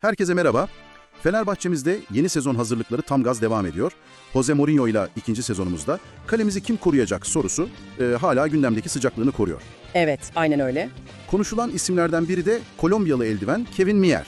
Herkese merhaba. Fenerbahçe'mizde yeni sezon hazırlıkları tam gaz devam ediyor. Jose Mourinho ile ikinci sezonumuzda kalemizi kim koruyacak sorusu e, hala gündemdeki sıcaklığını koruyor. Evet, aynen öyle. Konuşulan isimlerden biri de Kolombiyalı eldiven Kevin Mier.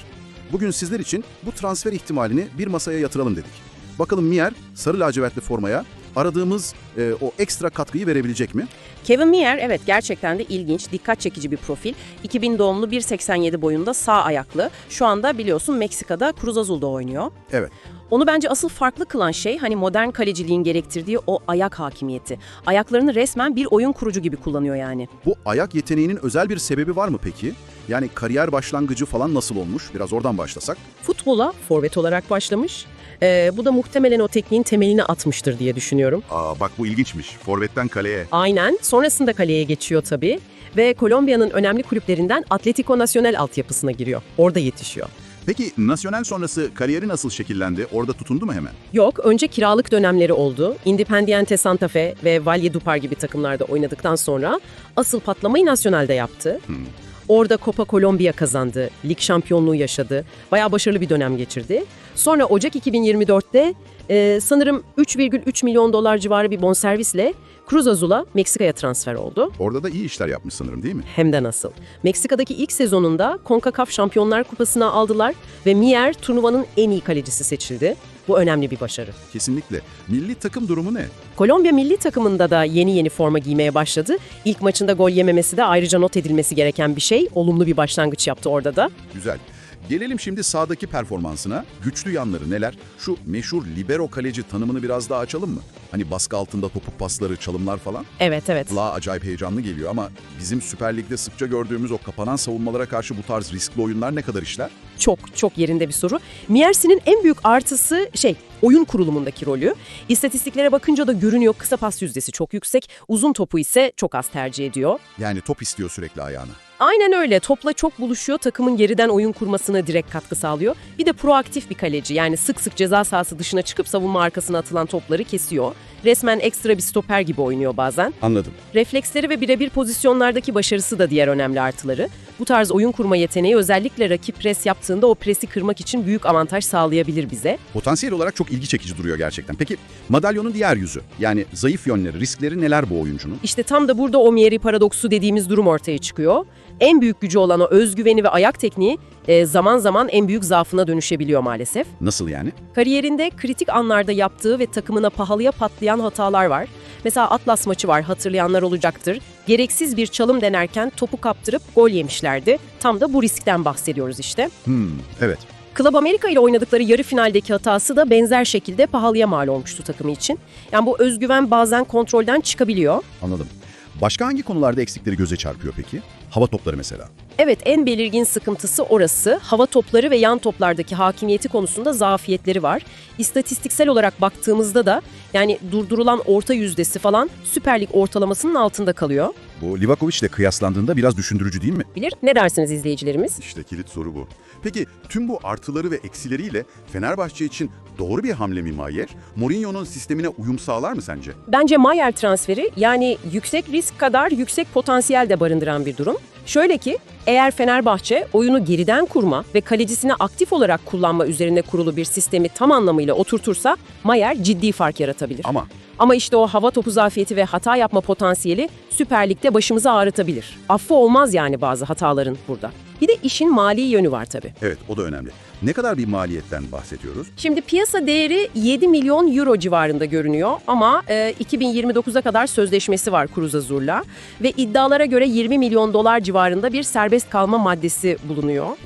Bugün sizler için bu transfer ihtimalini bir masaya yatıralım dedik. Bakalım Mier sarı lacivertli formaya aradığımız e, o ekstra katkıyı verebilecek mi? Kevin Mier evet gerçekten de ilginç, dikkat çekici bir profil. 2000 doğumlu 1.87 boyunda sağ ayaklı. Şu anda biliyorsun Meksika'da Cruz Azul'da oynuyor. Evet. Onu bence asıl farklı kılan şey hani modern kaleciliğin gerektirdiği o ayak hakimiyeti. Ayaklarını resmen bir oyun kurucu gibi kullanıyor yani. Bu ayak yeteneğinin özel bir sebebi var mı peki? Yani kariyer başlangıcı falan nasıl olmuş? Biraz oradan başlasak. futbola forvet olarak başlamış. Ee, bu da muhtemelen o tekniğin temelini atmıştır diye düşünüyorum. Aa bak bu ilginçmiş. Forvetten kaleye. Aynen. Sonrasında kaleye geçiyor tabii. Ve Kolombiya'nın önemli kulüplerinden Atletico Nacional altyapısına giriyor. Orada yetişiyor. Peki nasyonel sonrası kariyeri nasıl şekillendi? Orada tutundu mu hemen? Yok, önce kiralık dönemleri oldu. Independiente Santa Fe ve Valledupar gibi takımlarda oynadıktan sonra asıl patlamayı Nacional'de yaptı. Orada Copa Colombia kazandı, lig şampiyonluğu yaşadı. Bayağı başarılı bir dönem geçirdi. Sonra Ocak 2024'te e, sanırım 3,3 milyon dolar civarı bir bonservisle Cruz Azul'a Meksika'ya transfer oldu. Orada da iyi işler yapmış sanırım değil mi? Hem de nasıl. Meksika'daki ilk sezonunda CONCACAF Şampiyonlar Kupası'na aldılar ve Mier turnuvanın en iyi kalecisi seçildi. Bu önemli bir başarı. Kesinlikle. Milli takım durumu ne? Kolombiya milli takımında da yeni yeni forma giymeye başladı. İlk maçında gol yememesi de ayrıca not edilmesi gereken bir şey. Olumlu bir başlangıç yaptı orada da. Güzel. Gelelim şimdi sahadaki performansına. Güçlü yanları neler? Şu meşhur libero kaleci tanımını biraz daha açalım mı? Hani baskı altında topuk pasları, çalımlar falan. Evet evet. Kulağa acayip heyecanlı geliyor ama bizim Süper Lig'de sıkça gördüğümüz o kapanan savunmalara karşı bu tarz riskli oyunlar ne kadar işler? Çok çok yerinde bir soru. Miers'in en büyük artısı şey oyun kurulumundaki rolü. İstatistiklere bakınca da görünüyor kısa pas yüzdesi çok yüksek, uzun topu ise çok az tercih ediyor. Yani top istiyor sürekli ayağına. Aynen öyle. Topla çok buluşuyor. Takımın geriden oyun kurmasına direkt katkı sağlıyor. Bir de proaktif bir kaleci. Yani sık sık ceza sahası dışına çıkıp savunma arkasına atılan topları kesiyor. Resmen ekstra bir stoper gibi oynuyor bazen. Anladım. Refleksleri ve birebir pozisyonlardaki başarısı da diğer önemli artıları. Bu tarz oyun kurma yeteneği özellikle rakip pres yaptığında o presi kırmak için büyük avantaj sağlayabilir bize. Potansiyel olarak çok ilgi çekici duruyor gerçekten. Peki madalyonun diğer yüzü yani zayıf yönleri, riskleri neler bu oyuncunun? İşte tam da burada Omieri paradoksu dediğimiz durum ortaya çıkıyor. En büyük gücü olan o özgüveni ve ayak tekniği e, zaman zaman en büyük zaafına dönüşebiliyor maalesef. Nasıl yani? Kariyerinde kritik anlarda yaptığı ve takımına pahalıya patlayan hatalar var. Mesela Atlas maçı var hatırlayanlar olacaktır. Gereksiz bir çalım denerken topu kaptırıp gol yemişlerdi. Tam da bu riskten bahsediyoruz işte. Hmm, evet. Club Amerika ile oynadıkları yarı finaldeki hatası da benzer şekilde pahalıya mal olmuştu takımı için. Yani bu özgüven bazen kontrolden çıkabiliyor. Anladım. Başka hangi konularda eksikleri göze çarpıyor peki? Hava topları mesela. Evet en belirgin sıkıntısı orası. Hava topları ve yan toplardaki hakimiyeti konusunda zafiyetleri var. İstatistiksel olarak baktığımızda da yani durdurulan orta yüzdesi falan Süper Lig ortalamasının altında kalıyor. Bu Livakovic ile kıyaslandığında biraz düşündürücü değil mi? Bilir ne dersiniz izleyicilerimiz? İşte kilit soru bu. Peki tüm bu artıları ve eksileriyle Fenerbahçe için doğru bir hamle mi Mayer? Mourinho'nun sistemine uyum sağlar mı sence? Bence Mayer transferi yani yüksek risk kadar yüksek potansiyel de barındıran bir durum. Şöyle ki eğer Fenerbahçe oyunu geriden kurma ve kalecisini aktif olarak kullanma üzerine kurulu bir sistemi tam anlamıyla oturtursa Mayer ciddi fark yaratabilir. Ama Ama işte o hava topu zafiyeti ve hata yapma potansiyeli Süper Lig'de başımızı ağrıtabilir. Affı olmaz yani bazı hataların burada. Bir de işin mali yönü var tabii. evet o da önemli. Ne kadar bir maliyetten bahsediyoruz? Şimdi piyasa değeri 7 milyon euro civarında görünüyor ama e, 2029'a kadar sözleşmesi var Cruz Azul'la ve iddialara göre 20 milyon dolar civarında bir serbest kalma maddesi bulunuyor. Oo,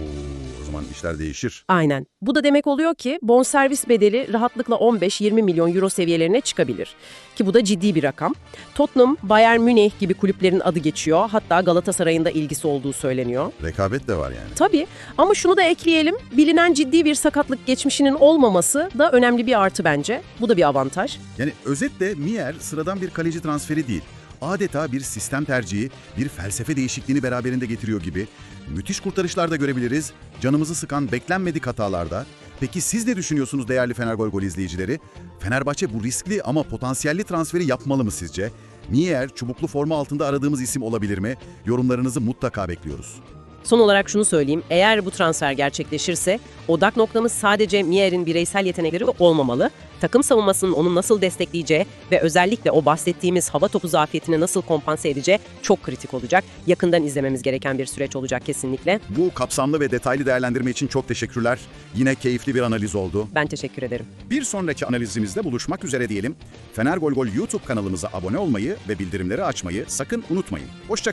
zaman işler değişir. Aynen. Bu da demek oluyor ki bonservis bedeli rahatlıkla 15-20 milyon euro seviyelerine çıkabilir. Ki bu da ciddi bir rakam. Tottenham, Bayern Münih gibi kulüplerin adı geçiyor. Hatta Galatasaray'ın da ilgisi olduğu söyleniyor. Rekabet de var yani. Tabii ama şunu da ekleyelim. Bilinen ciddi bir sakatlık geçmişinin olmaması da önemli bir artı bence. Bu da bir avantaj. Yani özetle Mier sıradan bir kaleci transferi değil. Adeta bir sistem tercihi, bir felsefe değişikliğini beraberinde getiriyor gibi. Müthiş kurtarışlar da görebiliriz. Canımızı sıkan beklenmedik hatalarda. Peki siz ne düşünüyorsunuz değerli Fener Gol izleyicileri? Fenerbahçe bu riskli ama potansiyelli transferi yapmalı mı sizce? Mier çubuklu forma altında aradığımız isim olabilir mi? Yorumlarınızı mutlaka bekliyoruz. Son olarak şunu söyleyeyim. Eğer bu transfer gerçekleşirse odak noktamız sadece Mier'in bireysel yetenekleri olmamalı. Takım savunmasının onu nasıl destekleyeceği ve özellikle o bahsettiğimiz hava topu zafiyetini nasıl kompanse edeceği çok kritik olacak. Yakından izlememiz gereken bir süreç olacak kesinlikle. Bu kapsamlı ve detaylı değerlendirme için çok teşekkürler. Yine keyifli bir analiz oldu. Ben teşekkür ederim. Bir sonraki analizimizde buluşmak üzere diyelim. Fener Gol Gol YouTube kanalımıza abone olmayı ve bildirimleri açmayı sakın unutmayın. Hoşça